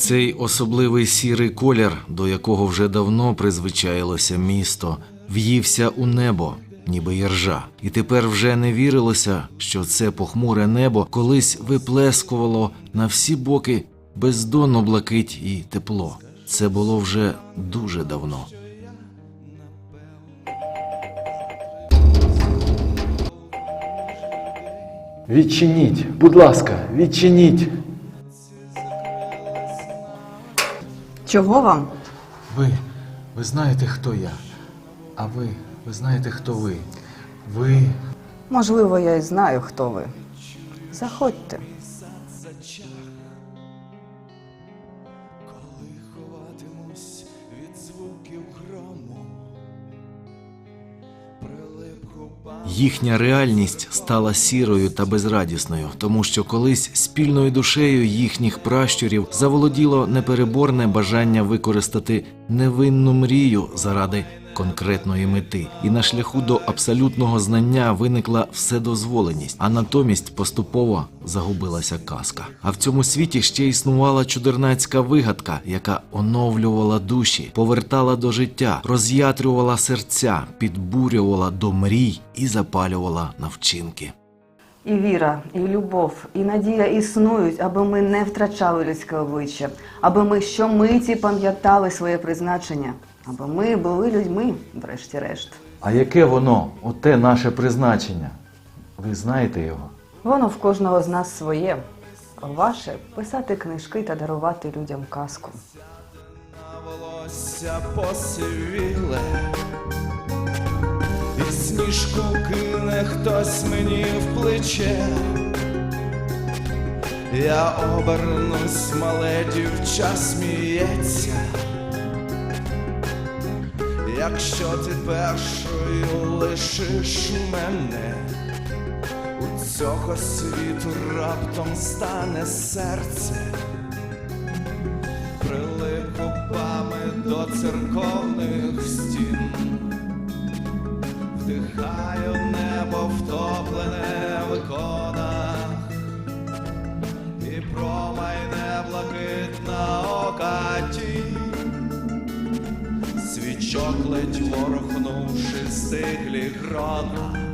Цей особливий сірий колір, до якого вже давно призвичаїлося місто, в'ївся у небо, ніби іржа. І тепер вже не вірилося, що це похмуре небо колись виплескувало на всі боки бездонну блакить і тепло. Це було вже дуже давно. Відчиніть, будь ласка, відчиніть. Чого вам? Ви, ви знаєте, хто я. А ви, ви знаєте, хто ви. Ви. Можливо, я і знаю, хто ви. Заходьте. Їхня реальність стала сірою та безрадісною, тому що колись спільною душею їхніх пращурів заволоділо непереборне бажання використати невинну мрію заради конкретної мети, і на шляху до абсолютного знання виникла вседозволеність, а натомість поступово загубилася казка. А в цьому світі ще існувала чудернацька вигадка, яка оновлювала душі, повертала до життя, роз'ятрювала серця, підбурювала до мрій і запалювала на вчинки. І віра, і любов, і надія існують, аби ми не втрачали людське обличчя, аби ми щомиті пам'ятали своє призначення, аби ми були людьми, врешті-решт. А яке воно, оте наше призначення? Ви знаєте його? Воно в кожного з нас своє. Ваше писати книжки та дарувати людям казку. волосся посивіле, і сніжку кине хтось мені в плече. Я обернусь, мале дівча сміється. Якщо ти першою лишиш мене, у цього світу раптом стане серце. Прилип губами до церковних стін, вдихаю небо втоплене в іконах, і промайне блакитна ока тінь, свічок ворохнувши стиглі грона.